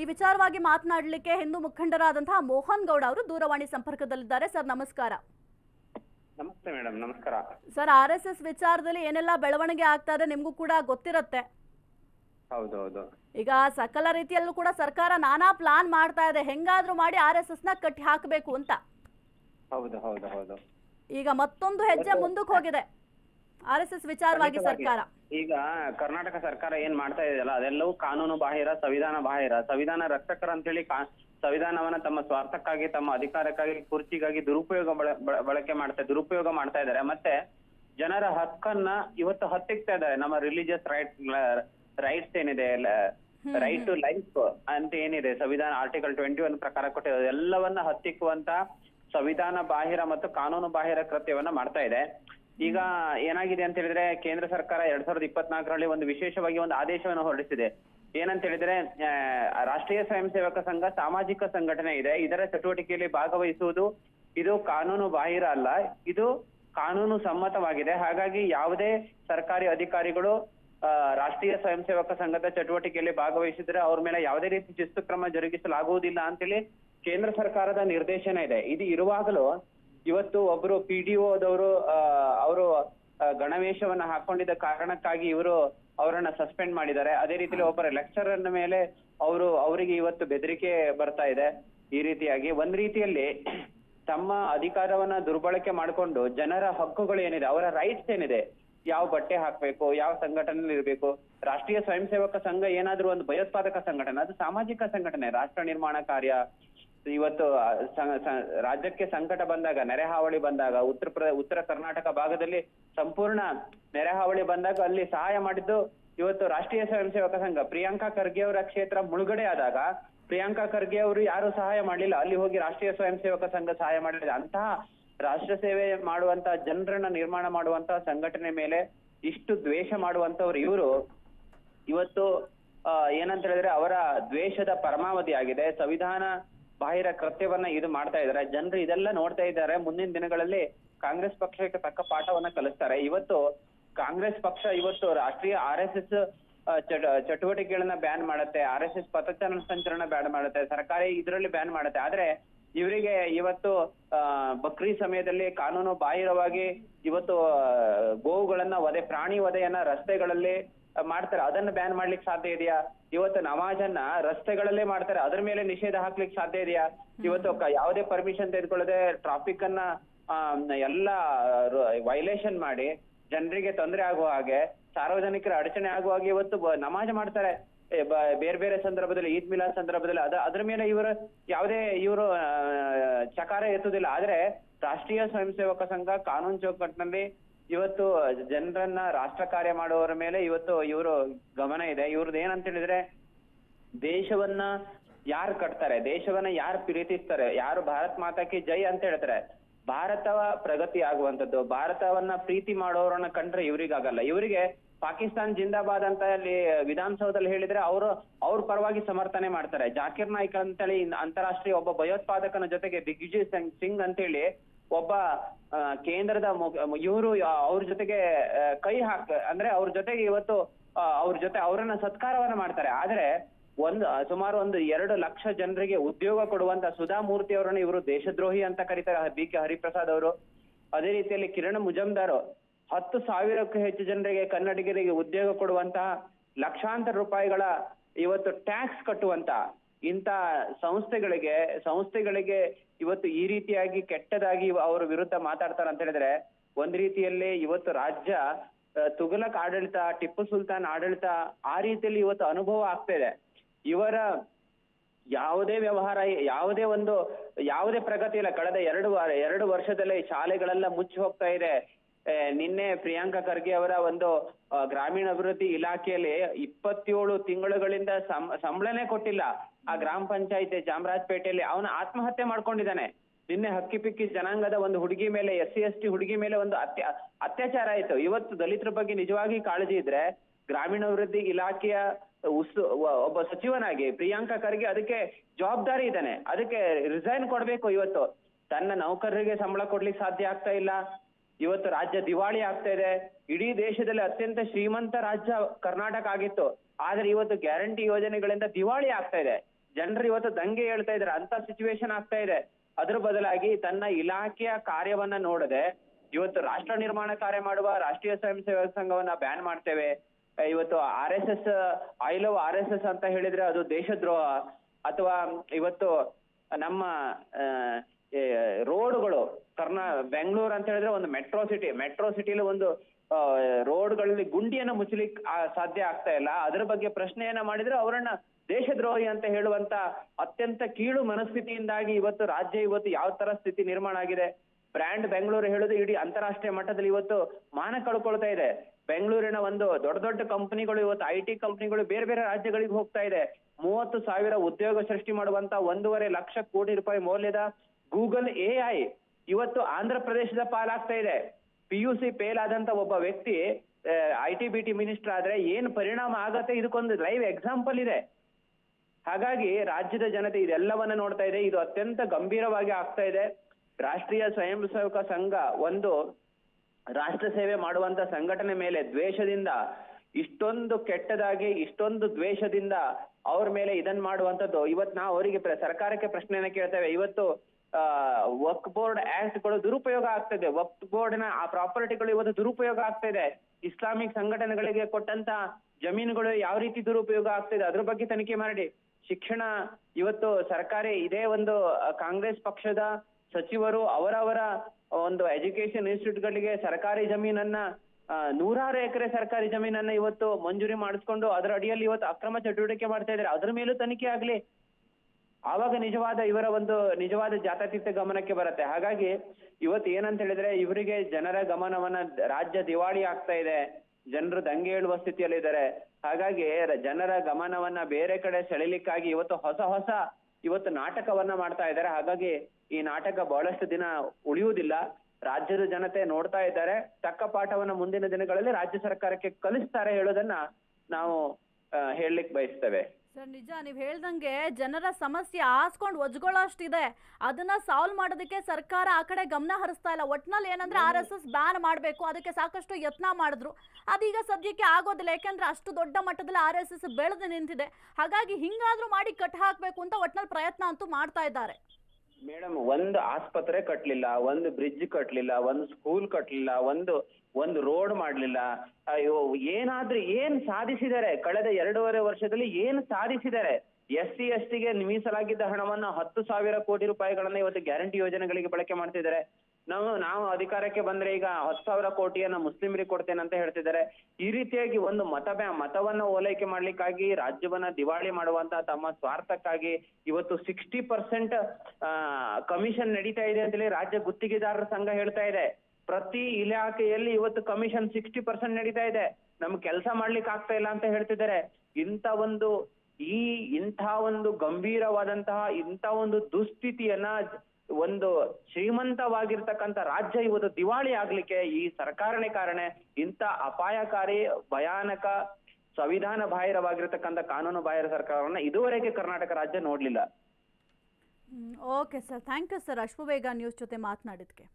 ಈ ವಿಚಾರವಾಗಿ ಮಾತನಾಡಲಿಕ್ಕೆ ಹಿಂದೂ ಮುಖಂಡರಾದಂತಹ ಮೋಹನ್ ಗೌಡ ಅವರು ದೂರವಾಣಿ ಸಂಪರ್ಕದಲ್ಲಿದ್ದಾರೆ. ಸರ್ ನಮಸ್ಕಾರ. ನಮಸ್ತೆ ಮೇಡಮ್ ನಮಸ್ಕಾರ. ಸರ್ ಆರ್ ಎಸ್ ಎಸ್ ವಿಚಾರದಲ್ಲಿ ಏನೆಲ್ಲ ಬೆಳವಣಿಗೆ ಆಗ್ತಾ ಇದೆ ನಿಮಗೂ ಕೂಡ ಗೊತ್ತಿರುತ್ತೆ. ಹೌದು ಹೌದು ಈಗ ಸಕಲ ರೀತಿಯಲ್ಲೂ ಕೂಡ ಸರ್ಕಾರ ನಾನಾ ಪ್ಲಾನ್ ಮಾಡ್ತಾ ಇದೆ. ಹೆಂಗಾದ್ರೂ ಮಾಡಿ ಆರ್ ಎಸ್ ಎಸ್ನ ಕಟ್ಟಿ ಹಾಕಬೇಕು ಅಂತ. ಹೌದು ಹೌದು ಹೌದು. ಈಗ ಮತ್ತೊಂದು ಹೆಜ್ಜೆ ಮುಂದಕ್ಕೆ ಹೋಗಿದೆ. ಆರ್ ಎಸ್ ಎಸ್ ವಿಚಾರವಾಗಿ ಸರ್ಕಾರ. ಈಗ ಕರ್ನಾಟಕ ಸರ್ಕಾರ ಏನ್ ಮಾಡ್ತಾ ಇದೆಯಲ್ಲ ಅದೆಲ್ಲವೂ ಕಾನೂನು ಬಾಹಿರ ಸಂವಿಧಾನ ಬಾಹಿರ. ಸಂವಿಧಾನ ರಕ್ಷಕರ ಅಂತ ಹೇಳಿ ಸಂವಿಧಾನವನ್ನ ತಮ್ಮ ಸ್ವಾರ್ಥಕ್ಕಾಗಿ ತಮ್ಮ ಅಧಿಕಾರಕ್ಕಾಗಿ ಕುರ್ಚಿಗಾಗಿ ದುರುಪಯೋಗ ಬಳ- ಬಳ- ಬಳಕೆ ಮಾಡ್ತಾ ದುರುಪಯೋಗ ಮಾಡ್ತಾ ಇದ್ದಾರೆ. ಮತ್ತೆ ಜನರ ಹಕ್ಕನ್ನ ಇವತ್ತು ಹತ್ತಿಕ್ತಾ ಇದ್ದಾರೆ. ನಮ್ಮ ರಿಲಿಜಿಯಸ್ ರೈಟ್ ರೈಟ್ಸ್ ಏನಿದೆ ರೈಟ್ ಟು ಲೈಫ್ ಅಂತ ಏನಿದೆ ಸಂವಿಧಾನ ಆರ್ಟಿಕಲ್ ಟ್ವೆಂಟಿ ಒನ್ ಪ್ರಕಾರ ಕೊಟ್ಟಿರೋದು ಎಲ್ಲವನ್ನ ಹತ್ತಿಕ್ಕುವಂತ ಸಂವಿಧಾನ ಬಾಹಿರ ಮತ್ತು ಕಾನೂನು ಬಾಹಿರ ಕೃತ್ಯವನ್ನ ಮಾಡ್ತಾ ಇದೆ. ಈಗ ಏನಾಗಿದೆ ಅಂತ ಹೇಳಿದ್ರೆ ಕೇಂದ್ರ ಸರ್ಕಾರ ಎರಡ್ ಸಾವಿರದ ಇಪ್ಪತ್ನಾಲ್ಕರಲ್ಲಿ ಒಂದು ವಿಶೇಷವಾಗಿ ಒಂದು ಆದೇಶವನ್ನು ಹೊರಡಿಸಿದೆ. ಏನಂತ ಹೇಳಿದ್ರೆ ರಾಷ್ಟ್ರೀಯ ಸ್ವಯಂ ಸೇವಕ ಸಂಘ ಸಾಮಾಜಿಕ ಸಂಘಟನೆ ಇದೆ. ಇದರ ಚಟುವಟಿಕೆಯಲ್ಲಿ ಭಾಗವಹಿಸುವುದು ಇದು ಕಾನೂನು ಬಾಹಿರ ಅಲ್ಲ. ಇದು ಕಾನೂನು ಸಮ್ಮತವಾಗಿದೆ. ಹಾಗಾಗಿ ಯಾವುದೇ ಸರ್ಕಾರಿ ಅಧಿಕಾರಿಗಳು ರಾಷ್ಟ್ರೀಯ ಸ್ವಯಂ ಸೇವಕ ಸಂಘದ ಚಟುವಟಿಕೆಯಲ್ಲಿ ಭಾಗವಹಿಸಿದ್ರೆ ಅವ್ರ ಮೇಲೆ ಯಾವುದೇ ರೀತಿ ಶಿಸ್ತು ಕ್ರಮ ಜರುಗಿಸಲಾಗುವುದಿಲ್ಲ ಅಂತೇಳಿ ಕೇಂದ್ರ ಸರ್ಕಾರದ ನಿರ್ದೇಶನ ಇದೆ. ಇದು ಇರುವಾಗಲೂ ಇವತ್ತು ಒಬ್ರು ಪಿ ಡಿ ಒದವರು ಅವರು ಗಣವೇಶವನ್ನ ಹಾಕೊಂಡಿದ್ದ ಕಾರಣಕ್ಕಾಗಿ ಇವರು ಅವರನ್ನ ಸಸ್ಪೆಂಡ್ ಮಾಡಿದ್ದಾರೆ. ಅದೇ ರೀತಿಲಿ ಒಬ್ಬರ ಲೆಕ್ಚರರ್ ಮೇಲೆ ಅವರು ಅವರಿಗೆ ಇವತ್ತು ಬೆದರಿಕೆ ಬರ್ತಾ ಇದೆ ಈ ರೀತಿಯಾಗಿ. ಒಂದ್ ರೀತಿಯಲ್ಲಿ ತಮ್ಮ ಅಧಿಕಾರವನ್ನ ದುರ್ಬಳಕೆ ಮಾಡಿಕೊಂಡು ಜನರ ಹಕ್ಕುಗಳು ಏನಿದೆ ಅವರ ರೈಟ್ಸ್ ಏನಿದೆ ಯಾವ ಬಟ್ಟೆ ಹಾಕ್ಬೇಕು ಯಾವ ಸಂಘಟನೆ ಇರಬೇಕು ರಾಷ್ಟ್ರೀಯ ಸ್ವಯಂ ಸೇವಕ ಸಂಘ ಏನಾದ್ರೂ ಒಂದು ಭಯೋತ್ಪಾದಕ ಸಂಘಟನೆ ಅದು ಸಾಮಾಜಿಕ ಸಂಘಟನೆ ರಾಷ್ಟ್ರ ನಿರ್ಮಾಣ ಕಾರ್ಯ ಇವತ್ತು ರಾಜ್ಯಕ್ಕೆ ಸಂಕಟ ಬಂದಾಗ, ನೆರೆ ಹಾವಳಿ ಬಂದಾಗ, ಉತ್ತರ ಪ್ರ, ಉತ್ತರ ಕರ್ನಾಟಕ ಭಾಗದಲ್ಲಿ ಸಂಪೂರ್ಣ ನೆರೆ ಹಾವಳಿ ಬಂದಾಗ ಅಲ್ಲಿ ಸಹಾಯ ಮಾಡಿದ್ದು ಇವತ್ತು ರಾಷ್ಟ್ರೀಯ ಸ್ವಯಂ ಸೇವಕ ಸಂಘ. ಪ್ರಿಯಾಂಕಾ ಖರ್ಗೆ ಅವರ ಕ್ಷೇತ್ರ ಮುಳುಗಡೆ ಆದಾಗ, ಪ್ರಿಯಾಂಕಾ ಖರ್ಗೆ ಅವರು ಯಾರು ಸಹಾಯ ಮಾಡಲಿಲ್ಲ. ಅಲ್ಲಿ ಹೋಗಿ ರಾಷ್ಟ್ರೀಯ ಸ್ವಯಂ ಸೇವಕ ಸಂಘ ಸಹಾಯ ಮಾಡಿದೆ. ಅಂತಹ ರಾಷ್ಟ್ರ ಸೇವೆ ಮಾಡುವಂತ ಜನರನ್ನ ನಿರ್ಮಾಣ ಮಾಡುವಂತ ಸಂಘಟನೆ ಮೇಲೆ ಇಷ್ಟು ದ್ವೇಷ ಮಾಡುವಂತವ್ರು ಇವರು. ಇವತ್ತು ಏನಂತ ಹೇಳಿದ್ರೆ ಅವರ ದ್ವೇಷದ ಪರಮಾವಧಿ ಆಗಿದೆ. ಸಂವಿಧಾನ ಬಾಹಿರ ಕೃತ್ಯವನ್ನ ಇದು ಮಾಡ್ತಾ ಇದ್ದಾರೆ. ಜನರು ಇದೆಲ್ಲ ನೋಡ್ತಾ ಇದ್ದಾರೆ. ಮುಂದಿನ ದಿನಗಳಲ್ಲಿ ಕಾಂಗ್ರೆಸ್ ಪಕ್ಷಕ್ಕೆ ತಕ್ಕ ಪಾಠವನ್ನ ಕಲಿಸ್ತಾರೆ. ಇವತ್ತು ಕಾಂಗ್ರೆಸ್ ಪಕ್ಷ ಇವತ್ತು ರಾಷ್ಟ್ರೀಯ ಆರ್ ಎಸ್ ಎಸ್ ಚಟುವಟಿಕೆಗಳನ್ನ ಬ್ಯಾನ್ ಮಾಡುತ್ತೆ. ಆರ್ ಎಸ್ ಎಸ್ ಪಥಚಾರ ಸಂಚಲನ ಬ್ಯಾನ್ ಮಾಡುತ್ತೆ. ಸರ್ಕಾರಿ ಇದರಲ್ಲಿ ಬ್ಯಾನ್ ಮಾಡುತ್ತೆ. ಆದ್ರೆ ಇವರಿಗೆ ಇವತ್ತು ಬಕ್ರಿ ಸಮಯದಲ್ಲಿ ಕಾನೂನು ಬಾಹಿರವಾಗಿ ಇವತ್ತು ಗೋವುಗಳನ್ನ ವಧೆ, ಪ್ರಾಣಿ ವಧೆಯನ್ನ ರಸ್ತೆಗಳಲ್ಲಿ ಮಾಡ್ತಾರೆ. ಅದನ್ನ ಬ್ಯಾನ್ ಮಾಡ್ಲಿಕ್ಕೆ ಸಾಧ್ಯ ಇದೆಯಾ? ಇವತ್ತು ನಮಾಜನ್ನ ರಸ್ತೆಗಳಲ್ಲೇ ಮಾಡ್ತಾರೆ. ಅದ್ರ ಮೇಲೆ ನಿಷೇಧ ಹಾಕ್ಲಿಕ್ಕೆ ಸಾಧ್ಯ ಇದೆಯಾ? ಇವತ್ತು ಯಾವುದೇ ಪರ್ಮಿಷನ್ ತೆಗೆದುಕೊಳ್ಳದೆ ಟ್ರಾಫಿಕ್ ಅನ್ನ ಎಲ್ಲ ವೈಲೇಷನ್ ಮಾಡಿ ಜನರಿಗೆ ತೊಂದರೆ ಆಗುವ ಹಾಗೆ, ಸಾರ್ವಜನಿಕರ ಅಡಚಣೆ ಆಗುವ ಹಾಗೆ ಇವತ್ತು ನಮಾಜ್ ಮಾಡ್ತಾರೆ. ಬೇರೆ ಬೇರೆ ಸಂದರ್ಭದಲ್ಲಿ, ಈದ್ ಮಿಲಾದ್ ಸಂದರ್ಭದಲ್ಲಿ ಅದ, ಅದ್ರ ಮೇಲೆ ಇವರು ಯಾವುದೇ ಇವರು ಚಕಾರ ಎತ್ತುದಿಲ್ಲ ಆದ್ರೆ ರಾಷ್ಟ್ರೀಯ ಸ್ವಯಂ ಸೇವಕ ಸಂಘ ಕಾನೂನು ಚೌಕಟ್ಟಿನಲ್ಲಿ ಇವತ್ತು ಜನರನ್ನ ರಾಷ್ಟ್ರ ಕಾರ್ಯ ಮಾಡುವವರ ಮೇಲೆ ಇವತ್ತು ಇವರು ಗಮನ ಇದೆ. ಇವ್ರದ್ದು ಏನಂತ ಹೇಳಿದ್ರೆ, ದೇಶವನ್ನ ಯಾರು ಕಟ್ತಾರೆ, ದೇಶವನ್ನ ಯಾರು ಪ್ರೀತಿಸ್ತಾರೆ, ಯಾರು ಭಾರತ್ ಮಾತಾಕಿ ಜೈ ಅಂತ ಹೇಳ್ತಾರೆ. ಭಾರತವ ಪ್ರಗತಿ ಆಗುವಂತದ್ದು ಭಾರತವನ್ನ ಪ್ರೀತಿ ಮಾಡೋರನ್ನ ಕಂಡ್ರೆ ಇವರಿಗಾಗಲ್ಲ. ಇವರಿಗೆ ಪಾಕಿಸ್ತಾನ್ ಜಿಂದಾಬಾದ್ ಅಂತ ಅಲ್ಲಿ ವಿಧಾನಸೌಧದಲ್ಲಿ ಹೇಳಿದ್ರೆ ಅವರು, ಅವ್ರ ಪರವಾಗಿ ಸಮರ್ಥನೆ ಮಾಡ್ತಾರೆ. ಜಾಕಿರ್ ನಾಯ್ಕ್ ಅಂತೇಳಿ ಅಂತಾರಾಷ್ಟ್ರೀಯ ಒಬ್ಬ ಭಯೋತ್ಪಾದಕನ ಜೊತೆಗೆ ದಿಗ್ವಿಜಯ್ ಸಿಂಗ್ ಸಿಂಗ್ ಅಂತೇಳಿ ಒಬ್ಬ ಕೇಂದ್ರದ ಇವರು ಅವ್ರ ಜೊತೆಗೆ ಕೈ ಹಾಕ್ ಅಂದ್ರೆ ಅವ್ರ ಜೊತೆಗೆ ಇವತ್ತು ಅವ್ರ ಜೊತೆ ಅವರನ್ನ ಸತ್ಕಾರವನ್ನ ಮಾಡ್ತಾರೆ. ಆದ್ರೆ ಒಂದು ಸುಮಾರು ಒಂದು ಎರಡು ಲಕ್ಷ ಜನರಿಗೆ ಉದ್ಯೋಗ ಕೊಡುವಂತ ಸುಧಾ ಮೂರ್ತಿ ಅವರನ್ನ ಇವರು ದೇಶದ್ರೋಹಿ ಅಂತ ಕರೀತಾರೆ ಬಿ ಕೆ ಹರಿಪ್ರಸಾದ್ ಅವರು. ಅದೇ ರೀತಿಯಲ್ಲಿ ಕಿರಣ್ ಮುಜಮ್ದಾರ್ ಹತ್ತು ಸಾವಿರಕ್ಕೂ ಹೆಚ್ಚು ಜನರಿಗೆ ಕನ್ನಡಿಗರಿಗೆ ಉದ್ಯೋಗ ಕೊಡುವಂತಹ ಲಕ್ಷಾಂತರ ರೂಪಾಯಿಗಳ ಇವತ್ತು ಟ್ಯಾಕ್ಸ್ ಕಟ್ಟುವಂತ ಇಂತ ಸಂಸ್ಥೆಗಳಿಗೆ ಸಂಸ್ಥೆಗಳಿಗೆ ಇವತ್ತು ಈ ರೀತಿಯಾಗಿ ಕೆಟ್ಟದಾಗಿ ಅವರ ವಿರುದ್ಧ ಮಾತಾಡ್ತಾರೆ ಅಂತ ಹೇಳಿದ್ರೆ, ಒಂದ್ ರೀತಿಯಲ್ಲಿ ಇವತ್ತು ರಾಜ್ಯ ತುಘಲಕ್ ಆಡಳಿತ, ಟಿಪ್ಪು ಸುಲ್ತಾನ್ ಆಡಳಿತ ಆ ರೀತಿಯಲ್ಲಿ ಇವತ್ತು ಅನುಭವ ಆಗ್ತಾ ಇದೆ. ಇವರ ಯಾವುದೇ ವ್ಯವಹಾರ, ಯಾವುದೇ ಒಂದು, ಯಾವುದೇ ಪ್ರಗತಿ ಇಲ್ಲ. ಕಳೆದ ಎರಡು ವಾರ, ಎರಡು ವರ್ಷದಲ್ಲಿ ಶಾಲೆಗಳೆಲ್ಲ ಮುಚ್ಚಿ ಹೋಗ್ತಾ ಇದೆ. ನಿನ್ನೆ ಪ್ರಿಯಾಂಕಾ ಖರ್ಗೆ ಅವರ ಒಂದು ಗ್ರಾಮೀಣ ಅಭಿವೃದ್ಧಿ ಇಲಾಖೆಯಲ್ಲಿ ಇಪ್ಪತ್ತೇಳು ತಿಂಗಳುಗಳಿಂದ ಸಂಬಳನೇ ಕೊಟ್ಟಿಲ್ಲ. ಆ ಗ್ರಾಮ ಪಂಚಾಯತಿ ಚಾಮರಾಜಪೇಟೆಯಲ್ಲಿ ಅವನ ಆತ್ಮಹತ್ಯೆ ಮಾಡ್ಕೊಂಡಿದ್ದಾನೆ. ನಿನ್ನೆ ಹಕ್ಕಿಪಿಕ್ಕಿ ಜನಾಂಗದ ಒಂದು ಹುಡುಗಿ ಮೇಲೆ, ಎಸ್ ಸಿ ಎಸ್ ಟಿ ಹುಡುಗಿ ಮೇಲೆ ಒಂದು ಅತ್ಯ, ಅತ್ಯಾಚಾರ ಆಯ್ತು. ಇವತ್ತು ದಲಿತರ ಬಗ್ಗೆ ನಿಜವಾಗಿ ಕಾಳಜಿ ಇದ್ರೆ ಗ್ರಾಮೀಣಾಭಿವೃದ್ಧಿ ಇಲಾಖೆಯ ಉಸು ಒಬ್ಬ ಸಚಿವನಾಗಿ ಪ್ರಿಯಾಂಕಾ ಖರ್ಗೆ ಅದಕ್ಕೆ ಜವಾಬ್ದಾರಿ ಇದ್ದಾನೆ. ಅದಕ್ಕೆ ರಿಸೈನ್ ಕೊಡ್ಬೇಕು ಇವತ್ತು. ತನ್ನ ನೌಕರರಿಗೆ ಸಂಬಳ ಕೊಡ್ಲಿಕ್ಕೆ ಸಾಧ್ಯ ಆಗ್ತಾ ಇಲ್ಲ. ಇವತ್ತು ರಾಜ್ಯ ದಿವಾಳಿ ಆಗ್ತಾ ಇದೆ. ಇಡೀ ದೇಶದಲ್ಲಿ ಅತ್ಯಂತ ಶ್ರೀಮಂತ ರಾಜ್ಯ ಕರ್ನಾಟಕ ಆಗಿತ್ತು. ಆದ್ರೆ ಇವತ್ತು ಗ್ಯಾರಂಟಿ ಯೋಜನೆಗಳಿಂದ ದಿವಾಳಿ ಆಗ್ತಾ ಇದೆ. ಜನರು ಇವತ್ತು ದಂಗೆ ಹೇಳ್ತಾ ಇದ್ದಾರೆ. ಅಂತ ಸಿಚುವೇಶನ್ ಆಗ್ತಾ ಇದೆ. ಅದ್ರ ಬದಲಾಗಿ ತನ್ನ ಇಲಾಖೆಯ ಕಾರ್ಯವನ್ನ ನೋಡದೆ ಇವತ್ತು ರಾಷ್ಟ್ರ ನಿರ್ಮಾಣ ಕಾರ್ಯ ಮಾಡುವ ರಾಷ್ಟ್ರೀಯ ಸ್ವಯಂ ಸೇವಕ ಸಂಘವನ್ನ ಬ್ಯಾನ್ ಮಾಡ್ತೇವೆ. ಇವತ್ತು R S S I love R S S ಅಂತ ಹೇಳಿದ್ರೆ ಅದು ದೇಶದ್ರೋಹ. ಅಥವಾ ಇವತ್ತು ನಮ್ಮ ರೋಡ್ಗಳು, ಕರ್ನಾ, ಬೆಂಗಳೂರು ಅಂತ ಹೇಳಿದ್ರೆ ಒಂದು ಮೆಟ್ರೋ ಸಿಟಿ ಮೆಟ್ರೋ ಸಿಟಿಲಿ ಒಂದು ರೋಡ್ಗಳಲ್ಲಿ ಗುಂಡಿಯನ್ನು ಮುಚ್ಚಲಿಕ್ಕೆ ಸಾಧ್ಯ ಆಗ್ತಾ ಇಲ್ಲ. ಅದರ ಬಗ್ಗೆ ಪ್ರಶ್ನೆಯನ್ನ ಮಾಡಿದ್ರೆ ಅವರನ್ನ ದೇಶದ್ರೋಹಿ ಅಂತ ಹೇಳುವಂತ ಅತ್ಯಂತ ಕೀಳು ಮನಸ್ಥಿತಿಯಿಂದಾಗಿ ಇವತ್ತು ರಾಜ್ಯ ಇವತ್ತು ಯಾವ ತರ ಸ್ಥಿತಿ ನಿರ್ಮಾಣ ಆಗಿದೆ. ಬ್ರ್ಯಾಂಡ್ ಬೆಂಗಳೂರು ಹೇಳುದು ಇಡೀ ಅಂತಾರಾಷ್ಟ್ರೀಯ ಮಟ್ಟದಲ್ಲಿ ಇವತ್ತು ಮಾನ ಕಳ್ಕೊಳ್ತಾ ಇದೆ. ಬೆಂಗಳೂರಿನ ಒಂದು ದೊಡ್ಡ ದೊಡ್ಡ ಕಂಪನಿಗಳು ಇವತ್ತು ಐ ಟಿ ಕಂಪನಿಗಳು ಬೇರೆ ಬೇರೆ ರಾಜ್ಯಗಳಿಗೆ ಹೋಗ್ತಾ ಇದೆ. ಮೂವತ್ತು ಸಾವಿರ ಉದ್ಯೋಗ ಸೃಷ್ಟಿ ಮಾಡುವಂತ ಒಂದೂವರೆ ಲಕ್ಷ ಕೋಟಿ ರೂಪಾಯಿ ಮೌಲ್ಯದ ಗೂಗಲ್ ಎ ಐ ಇವತ್ತು ಆಂಧ್ರ ಪ್ರದೇಶದ ಪಾಲಾಗ್ತಾ ಇದೆ. ಪಿ ಯು ಸಿ ಫೇಲ್ ಆದಂತ ಒಬ್ಬ ವ್ಯಕ್ತಿ I T B T minister ಆದ್ರೆ ಏನ್ ಪರಿಣಾಮ ಆಗತ್ತೆ ಇದಕ್ಕೊಂದು ಲೈವ್ ಎಕ್ಸಾಂಪಲ್ ಇದೆ. ಹಾಗಾಗಿ ರಾಜ್ಯದ ಜನತೆ ಇದೆಲ್ಲವನ್ನ ನೋಡ್ತಾ ಇದೆ. ಇದು ಅತ್ಯಂತ ಗಂಭೀರವಾಗಿ ಆಗ್ತಾ ಇದೆ. ರಾಷ್ಟ್ರೀಯ ಸ್ವಯಂ ಸೇವಕ ಸಂಘ ಒಂದು ರಾಷ್ಟ್ರ ಸೇವೆ ಮಾಡುವಂತ ಸಂಘಟನೆ ಮೇಲೆ ದ್ವೇಷದಿಂದ ಇಷ್ಟೊಂದು ಕೆಟ್ಟದಾಗಿ, ಇಷ್ಟೊಂದು ದ್ವೇಷದಿಂದ ಅವ್ರ ಮೇಲೆ ಇದನ್ ಮಾಡುವಂತದ್ದು ಇವತ್ ನಾವು ಅವರಿಗೆ ಸರ್ಕಾರಕ್ಕೆ ಪ್ರಶ್ನೆಯನ್ನ ಕೇಳ್ತೇವೆ. ಇವತ್ತು ವಕ್ ಬೋರ್ಡ್ ಆಕ್ಟ್ಗಳು ದುರುಪಯೋಗ ಆಗ್ತಿದೆ. ವಕ್ ಬೋರ್ಡ್ನ, ಆ ಪ್ರಾಪರ್ಟಿಗಳು ಇವತ್ತು ದುರುಪಯೋಗ ಆಗ್ತಾ ಇದೆ ಇಸ್ಲಾಮಿಕ್ ಸಂಘಟನೆಗಳಿಗೆ ಕೊಟ್ಟಂತ ಜಮೀನುಗಳು ಯಾವ ರೀತಿ ದುರುಪಯೋಗ ಆಗ್ತಿದೆ? ಅದ್ರ ಬಗ್ಗೆ ತನಿಖೆ ಮಾಡಿ. ಶಿಕ್ಷಣ, ಇವತ್ತು ಸರ್ಕಾರಿ ಇದೇ ಒಂದು ಕಾಂಗ್ರೆಸ್ ಪಕ್ಷದ ಸಚಿವರು ಅವರವರ ಒಂದು ಎಜುಕೇಶನ್ ಇನ್ಸ್ಟಿಟ್ಯೂಟ್ಗಳಿಗೆ ಸರ್ಕಾರಿ ಜಮೀನನ್ನ ನೂರಾರು ಎಕರೆ ಸರ್ಕಾರಿ ಜಮೀನನ್ನ ಇವತ್ತು ಮಂಜೂರಿ ಮಾಡಿಸ್ಕೊಂಡು ಅದರ ಅಡಿಯಲ್ಲಿ ಇವತ್ತು ಅಕ್ರಮ ಚಟುವಟಿಕೆ ಮಾಡ್ತಾ ಇದ್ದಾರೆ. ಅದ್ರ ಮೇಲೂ ತನಿಖೆ ಆಗ್ಲಿ. ಆವಾಗ ನಿಜವಾದ ಇವರ ಒಂದು ನಿಜವಾದ ಜಾತ್ಯತೀತ ಗಮನಕ್ಕೆ ಬರುತ್ತೆ. ಹಾಗಾಗಿ ಇವತ್ತು ಏನಂತ ಹೇಳಿದ್ರೆ ಇವರಿಗೆ ಜನರ ಗಮನವನ್ನ ರಾಜ್ಯ ದಿವಾಳಿ ಆಗ್ತಾ ಇದೆ. ಜನರು ದಂಗೆ ಏಳುವ ಸ್ಥಿತಿಯಲ್ಲಿದ್ದಾರೆ. ಹಾಗಾಗಿ ಜನರ ಗಮನವನ್ನ ಬೇರೆ ಕಡೆ ಸೆಳಿಲಿಕ್ಕಾಗಿ ಇವತ್ತು ಹೊಸ ಹೊಸ ಇವತ್ತು ನಾಟಕವನ್ನ ಮಾಡ್ತಾ ಇದ್ದಾರೆ. ಹಾಗಾಗಿ ಈ ನಾಟಕ ಬಹಳಷ್ಟು ದಿನ ಉಳಿಯುವುದಿಲ್ಲ. ರಾಜ್ಯದ ಜನತೆ ನೋಡ್ತಾ ಇದ್ದಾರೆ. ತಕ್ಕ ಪಾಠವನ್ನ ಮುಂದಿನ ದಿನಗಳಲ್ಲಿ ರಾಜ್ಯ ಸರ್ಕಾರಕ್ಕೆ ಕಲಿಸ್ತಾರೆ ಹೇಳೋದನ್ನ ನಾವು ಹೇಳಲಿಕ್ಕೆ ಬಯಸ್ತೇವೆ. ಸರ್ ನಿಜ ನೀವು ಹೇಳ್ದಂಗೆ ಜನರ ಸಮಸ್ಯೆ ಆಸ್ಕೊಂಡು ಒಜ್ಗೊಳ್ಳೋಷ್ಟಿದೆ ಅದನ್ನ ಸಾಲ್ವ್ ಮಾಡೋದಕ್ಕೆ ಸರ್ಕಾರ ಆ ಕಡೆ ಗಮನ ಹರಿಸ್ತಾ ಇಲ್ಲ. ಒಟ್ನಲ್ಲಿ ಏನಂದ್ರೆ ಆರ್ ಎಸ್ ಎಸ್ ಬ್ಯಾನ್ ಮಾಡಬೇಕು. ಅದಕ್ಕೆ ಸಾಕಷ್ಟು ಯತ್ನ ಮಾಡಿದ್ರು. ಅದೀಗ ಸದ್ಯಕ್ಕೆ ಆಗೋದಿಲ್ಲ. ಯಾಕೆಂದ್ರೆ ಅಷ್ಟು ದೊಡ್ಡ ಮಟ್ಟದಲ್ಲಿ ಆರ್ ಎಸ್ ಎಸ್ ಬೆಳೆದು ನಿಂತಿದೆ. ಹಾಗಾಗಿ ಹಿಂಗಾದ್ರೂ ಮಾಡಿ ಕಟ್ ಹಾಕ್ಬೇಕು ಅಂತ ಒಟ್ನಲ್ಲಿ ಪ್ರಯತ್ನ ಅಂತೂ ಮಾಡ್ತಾ ಇದ್ದಾರೆ. ಮೇಡಮ್ ಒಂದು ಆಸ್ಪತ್ರೆ ಕಟ್ಲಿಲ್ಲ ಒಂದು ಬ್ರಿಡ್ಜ್ ಕಟ್ಲಿಲ್ಲ ಒಂದು ಸ್ಕೂಲ್ ಕಟ್ಲಿಲ್ಲ ಒಂದು ಒಂದು ರೋಡ್ ಮಾಡ್ಲಿಲ್ಲ. ಅಯ್ಯೋ, ಏನಾದ್ರೂ ಏನ್ ಸಾಧಿಸಿದ್ದಾರೆ? ಕಳೆದ ಎರಡೂವರೆ ವರ್ಷದಲ್ಲಿ ಏನ್ ಸಾಧಿಸಿದ್ದಾರೆ? ಎಸ್ ಸಿ, ಎಸ್ ಟಿಗೆ ಮೀಸಲಾಗಿದ್ದ ಹಣವನ್ನ ಹತ್ತು ಸಾವಿರ ಕೋಟಿ ರೂಪಾಯಿಗಳನ್ನ ಇವತ್ತು ಗ್ಯಾರಂಟಿ ಯೋಜನೆಗಳಿಗೆ ಬಳಕೆ ಮಾಡ್ತಿದ್ದಾರೆ. ನಾವು ನಾವು ಅಧಿಕಾರಕ್ಕೆ ಬಂದ್ರೆ ಈಗ ಹತ್ತು ಸಾವಿರ ಕೋಟಿಯನ್ನ ಮುಸ್ಲಿಮರಿಗೆ ಕೊಡ್ತೇನೆ ಅಂತ ಹೇಳ್ತಿದ್ದಾರೆ. ಈ ರೀತಿಯಾಗಿ ಒಂದು ಮತ ಮತವನ್ನ ಓಲೈಕೆ ಮಾಡ್ಲಿಕ್ಕಾಗಿ ರಾಜ್ಯವನ್ನ ದಿವಾಳಿ ಮಾಡುವಂತ ತಮ್ಮ ಸ್ವಾರ್ಥಕ್ಕಾಗಿ ಇವತ್ತು ಸಿಕ್ಸ್ಟಿ ಪರ್ಸೆಂಟ್ ಕಮಿಷನ್ ನಡೀತಾ ಇದೆ ಅಂತೇಳಿ ರಾಜ್ಯ ಗುತ್ತಿಗೆದಾರರ ಸಂಘ ಹೇಳ್ತಾ ಇದೆ. ಪ್ರತಿ ಇಲಾಖೆಯಲ್ಲಿ ಇವತ್ತು ಕಮಿಷನ್ ಸಿಕ್ಸ್ಟಿ ಪರ್ಸೆಂಟ್ ನಡೀತಾ ಇದೆ. ನಮ್ಗೆ ಕೆಲಸ ಮಾಡ್ಲಿಕ್ಕೆ ಆಗ್ತಾ ಇಲ್ಲ ಅಂತ ಹೇಳ್ತಿದ್ದಾರೆ. ಇಂಥ ಒಂದು, ಈ ಇಂಥ ಒಂದು ಗಂಭೀರವಾದಂತಹ ಇಂಥ ಒಂದು ದುಸ್ಥಿತಿಯನ್ನ ಒಂದು ಶ್ರೀಮಂತವಾಗಿರ್ತಕ್ಕಂಥ ರಾಜ್ಯ ಇವತ್ತು ದಿವಾಳಿ ಆಗ್ಲಿಕ್ಕೆ ಈ ಸರ್ಕಾರನೇ ಕಾರಣ ಇಂಥ ಅಪಾಯಕಾರಿ, ಭಯಾನಕ ಸಂವಿಧಾನ ಬಾಹಿರವಾಗಿರ್ತಕ್ಕಂಥ ಕಾನೂನು ಬಾಹಿರ ಸರ್ಕಾರವನ್ನ ಇದುವರೆಗೆ ಕರ್ನಾಟಕ ರಾಜ್ಯ ನೋಡ್ಲಿಲ್ಲ. Okay sir. Thank you sir Ashwavega news ಜೊತೆ ಮಾತನಾಡಿದ್ಕೆ.